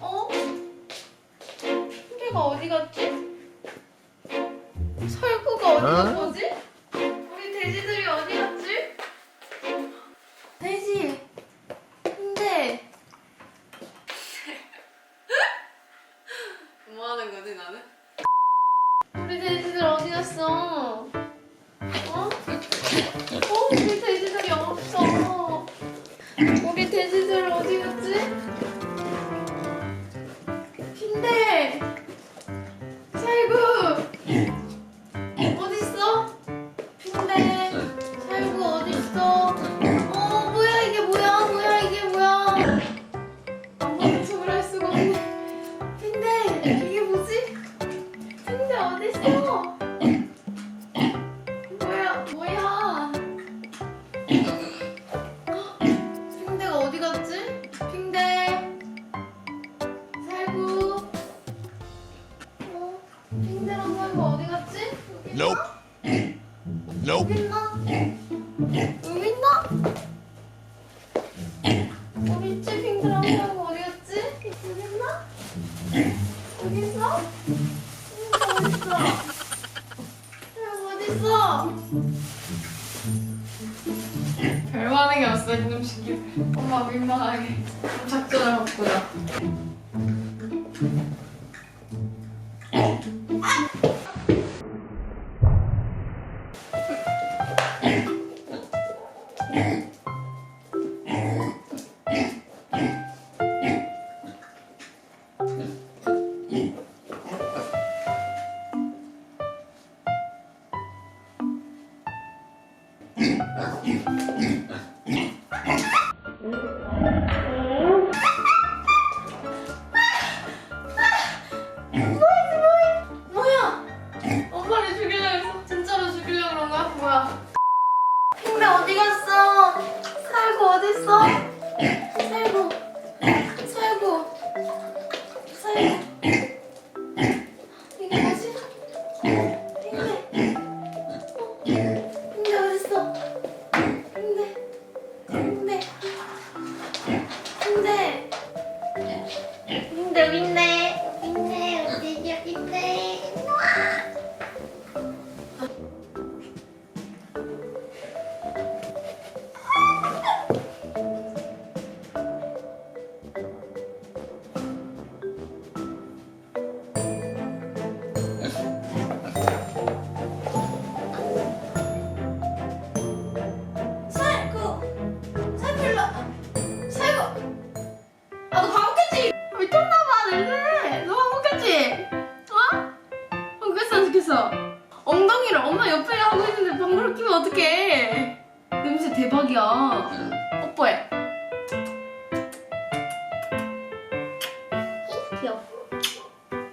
어? 핑계가 어디 갔지? 설구가 어디 간 거지? 우리 돼지들이 어디 갔지? 돼지. 근데 뭐 하는 거지 나는? 우리 돼 빈대! 살구! 어딨어? 빈대! 살구 어딨어? 어 뭐야 이게 뭐야 뭐야 이게 뭐야 아무런 척을 할 수가 없네 빈대! 이게 뭐지? 빈대 어딨어? Nope. Nope. 여기 있나? 여기 있나? 어디 있지? 핑대랑 살구 어디 갔지? 여기 있어? 핑대 어디 있어? 살구 어디 있어? 별 반응이 없어 이놈식이 엄마 민망하게 작전을 바꾸자 뭐야? 엄마를 죽이려고? 진짜로 죽이려고 그런 거야? 뭐야? 어디 갔어? 살구 어디 있어? 살구 살구 살구 핑배 엉덩이를 엄마 옆에 하고 있는데 방구를 끼면 어떡해? 냄새 대박이야